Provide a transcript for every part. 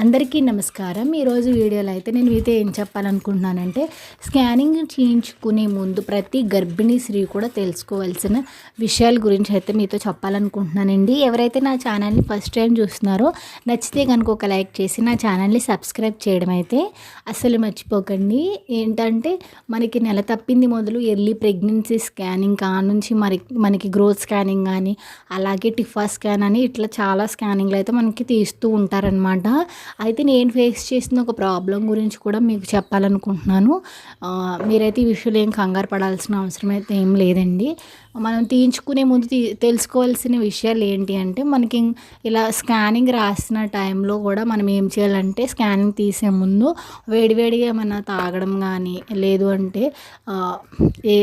అందరికీ నమస్కారం. ఈరోజు వీడియోలో అయితే నేను మీతో ఏం చెప్పాలనుకుంటున్నానంటే స్కానింగ్ చేయించుకునే ముందు ప్రతి గర్భిణీ స్త్రీ కూడా తెలుసుకోవాల్సిన విషయాల గురించి అయితే మీతో చెప్పాలనుకుంటున్నానండి. ఎవరైతే నా ఛానల్ని ఫస్ట్ టైం చూస్తున్నారో నచ్చితే కనుక ఒక లైక్ చేసి నా ఛానల్ని సబ్స్క్రైబ్ చేయడం అయితే అసలు మర్చిపోకండి. ఏంటంటే మనకి నెల తప్పింది మొదలు ఎర్లీ ప్రెగ్నెన్సీ స్కానింగ్ కా నుంచి మరి మనకి గ్రోత్ స్కానింగ్ కానీ అలాగే టిఫా స్కాన్ అని ఇట్లా చాలా స్కానింగ్లు అయితే మనకి తీస్తూ ఉంటారనమాట అయితే నేను ఫేస్ చేసిన ఒక ప్రాబ్లం గురించి కూడా మీకు చెప్పాలనుకుంటున్నాను. మీరైతే ఈ విషయంలో ఏం కంగారు పడాల్సిన అవసరం అయితే ఏం లేదండి. మనం తీయించుకునే ముందు తీ తెలుసుకోవాల్సిన విషయాలు ఏంటి అంటే మనకి ఇలా స్కానింగ్ రాసిన టైంలో కూడా మనం ఏం చేయాలంటే స్కానింగ్ తీసే ముందు వేడివేడిగా ఏమైనా తాగడం కానీ లేదు అంటే ఏ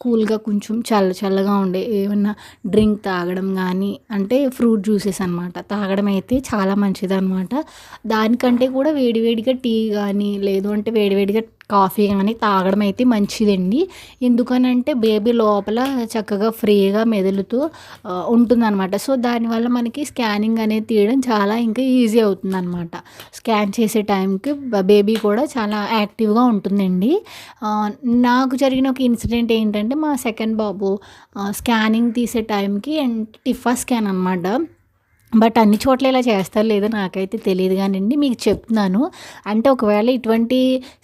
కూల్గా కొంచెం చల్ల చల్లగా ఉండే ఏమన్నా డ్రింక్ తాగడం కానీ అంటే ఫ్రూట్ జ్యూసెస్ అనమాట తాగడం అయితే చాలా మంచిది అనమాట దానికంటే కూడా వేడివేడిగా టీ కానీ లేదు అంటే వేడివేడిగా కాఫీ కానీ తాగడం అయితే మంచిదండి. ఎందుకనంటే బేబీ లోపల చక్కగా ఫ్రీగా మెదులుతూ ఉంటుందన్నమాట. సో దానివల్ల మనకి స్కానింగ్ అనేది తీయడం చాలా ఇంకా ఈజీ అవుతుందన్నమాట. స్కాన్ చేసే టైంకి బేబీ కూడా చాలా యాక్టివ్గా ఉంటుందండి. నాకు జరిగిన ఒక ఇన్సిడెంట్ ఏంటంటే మా సెకండ్ బాబు స్కానింగ్ తీసే టైంకి టిఫా స్కాన్ అనమాట బట్ అన్ని చోట్ల ఇలా చేస్తారు లేదో నాకైతే తెలియదు కానివ్వండి మీకు చెప్తున్నాను. అంటే ఒకవేళ ఇటువంటి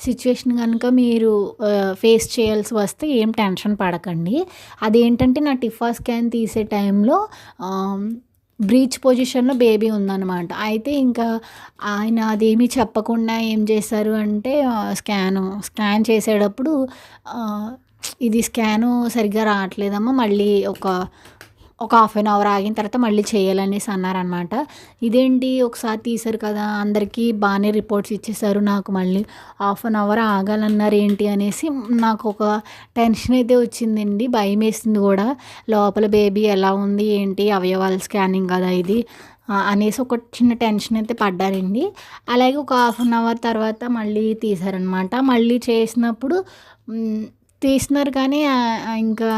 సిచ్యువేషన్ కనుక మీరు ఫేస్ చేయాల్సి వస్తే ఏం టెన్షన్ పడకండి. అదేంటంటే నా టిఫా స్కాన్ తీసే టైంలో బ్రీచ్ పొజిషన్లో బేబీ ఉందన్నమాట. అయితే ఇంకా ఆయన అదేమీ చెప్పకుండా ఏం చేశారు అంటే స్కాను స్కాన్ చేసేటప్పుడు ఇది స్కాను సరిగ్గా రావట్లేదమ్మా. మళ్ళీ ఒక ఒక హాఫ్ అన్ అవర్ ఆగిన తర్వాత మళ్ళీ చేయాలనేసి అన్నారనమాట ఇదేంటి? ఒకసారి తీశారు కదా అందరికీ బాగానే రిపోర్ట్స్ ఇచ్చేసారు నాకు మళ్ళీ హాఫ్ అన్ అవర్ ఆగాలన్నారు ఏంటి అనేసి నాకు ఒక టెన్షన్ అయితే వచ్చిందండి భయం వేసింది కూడా. లోపల బేబీ ఎలా ఉంది ఏంటి అవయవాల స్కానింగ్ కదా ఇది అనేసి ఒక చిన్న టెన్షన్ అయితే పడ్డారండి. అలాగే ఒక హాఫ్ అన్ అవర్ తర్వాత మళ్ళీ తీశారనమాట మళ్ళీ చేసినప్పుడు తీసినారు కానీ ఇంకా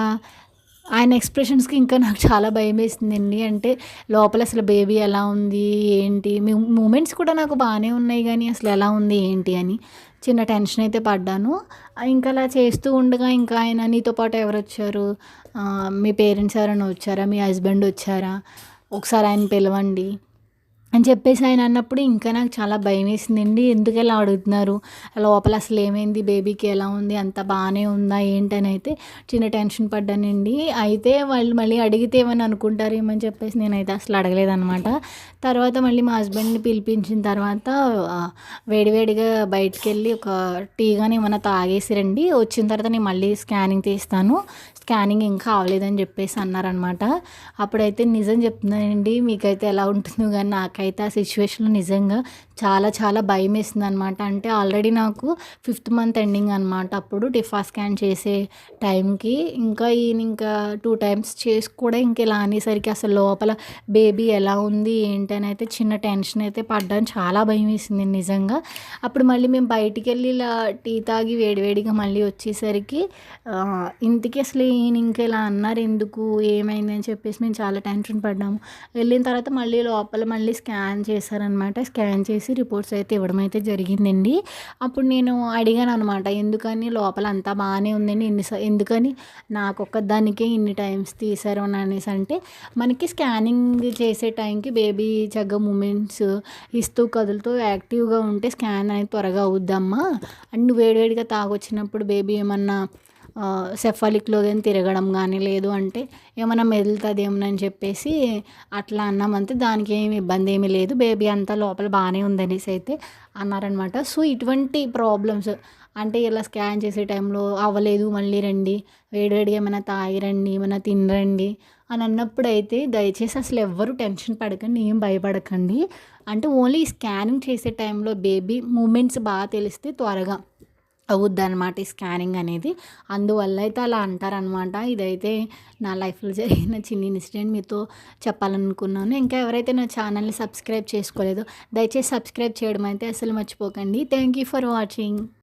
ఆయన ఎక్స్ప్రెషన్స్కి ఇంకా నాకు చాలా భయం వేసిందండి అంటే లోపల అసలు బేబీ ఎలా ఉంది ఏంటి? మూమెంట్స్ కూడా నాకు బాగానే ఉన్నాయి కానీ అసలు ఎలా ఉంది ఏంటి అని చిన్న టెన్షన్ అయితే పడ్డాను. ఇంకా అలా చేస్తూ ఉండగా ఇంకా ఆయన నీతో పాటు ఎవరు వచ్చారు? మీ పేరెంట్స్ ఎవరైనా వచ్చారా? మీ హస్బెండ్ వచ్చారా? ఒకసారి ఆయన పిలవండి. అని చెప్పేసి ఆయన అన్నప్పుడు ఇంకా నాకు చాలా భయం వేసిందండి. ఎందుకు ఎలా అడుగుతున్నారు? లోపల అసలు ఏమైంది? బేబీకి ఎలా ఉంది? అంత బాగానే ఉందా? ఏంటని అయితే చిన్న టెన్షన్ పడ్డానండి. అయితే వాళ్ళు మళ్ళీ అడిగితే ఏమని అనుకుంటారేమని చెప్పేసి నేనైతే అసలు అడగలేదనమాట తర్వాత మళ్ళీ మా హస్బెండ్ని పిలిపించిన తర్వాత వేడివేడిగా బయటికి వెళ్ళి ఒక టీ కానీ ఏమైనా తాగేసిరండి. వచ్చిన తర్వాత నేను మళ్ళీ స్కానింగ్ తీస్తాను. స్కానింగ్ ఇంకా అవ్వలేదని చెప్పేసి అన్నారనమాట. అప్పుడైతే నిజం చెప్తున్నానండి మీకైతే ఎలా ఉంటుందో కానీ నాకైతే ఆ సిచ్యువేషన్లో నిజంగా చాలా చాలా భయం వేసింది అనమాట అంటే ఆల్రెడీ నాకు ఫిఫ్త్ మంత్ ఎండింగ్ అనమాట. అప్పుడు టిఫా స్కాన్ చేసే టైంకి ఇంకా ఈయన ఇంకా టూ టైమ్స్ చేసి కూడా ఇంక ఇలా అనేసరికి అసలు లోపల బేబీ ఎలా ఉంది ఏంటి అని అయితే చిన్న టెన్షన్ అయితే పడ్డాను చాలా భయం వేసింది నిజంగా. అప్పుడు మళ్ళీ మేము బయటికి వెళ్ళి ఇలా టీ తాగి వేడివేడిగా మళ్ళీ వచ్చేసరికి ఇంటికి అసలు ఈయన ఇంకా ఇలా అన్నారు ఎందుకు? ఏమైంది అని చెప్పేసి మేము చాలా టెన్షన్ పడ్డాము. వెళ్ళిన తర్వాత మళ్ళీ లోపల మళ్ళీ స్కాన్ చేశారనమాట స్కాన్ చేసి రిపోర్ట్స్ అయితే ఇవ్వడం అయితే జరిగిందండి. అప్పుడు నేను అడిగాను అనమాట ఎందుకని లోపల అంతా బాగానే ఉందండి? ఎన్ని ఎందుకని? నాకు దానికే ఇన్ని టైమ్స్ తీశారు అని అనేసి అంటే మనకి స్కానింగ్ చేసే టైంకి బేబీ చక్కగా మూమెంట్స్ ఇస్తూ కదులుతూ యాక్టివ్గా ఉంటే స్కాన్ అనేది త్వరగా అవుద్దమ్మా అండ్ వేడివేడిగా తాగొచ్చినప్పుడు బేబీ ఏమన్నా సెఫాలిక్లో కానీ తిరగడం కానీ లేదు అంటే ఏమైనా మెదులుతుంది ఏమని చెప్పేసి అట్లా అన్నామంతే దానికి ఏమి ఇబ్బంది ఏమీ లేదు. బేబీ అంతా లోపల బాగానే ఉందనేసి అయితే అన్నారనమాట సో ఇటువంటి ప్రాబ్లమ్స్ అంటే ఇలా స్కాన్ చేసే టైంలో అవ్వలేదు మళ్ళీ రండి వేడివేడిగా ఏమైనా తాగిరండి ఏమైనా తినరండి అని అన్నప్పుడు అయితే దయచేసి అసలు ఎవ్వరు టెన్షన్ పడకండి ఏం భయపడకండి. అంటే ఓన్లీ స్కానింగ్ చేసే టైంలో బేబీ మూమెంట్స్ బాగా తెలిస్తే త్వరగా అవుద్దనమాట ఈ స్కానింగ్ అనేది. అందువల్ల అయితే అలా అంటారనమాట ఇదైతే నా లైఫ్లో జరిగిన చిన్న ఇన్సిడెంట్ మీతో చెప్పాలనుకున్నాను. ఇంకా ఎవరైతే నా ఛానల్ని సబ్స్క్రైబ్ చేసుకోలేదో దయచేసి సబ్స్క్రైబ్ చేయడం అయితే అసలు మర్చిపోకండి. Thank you for watching.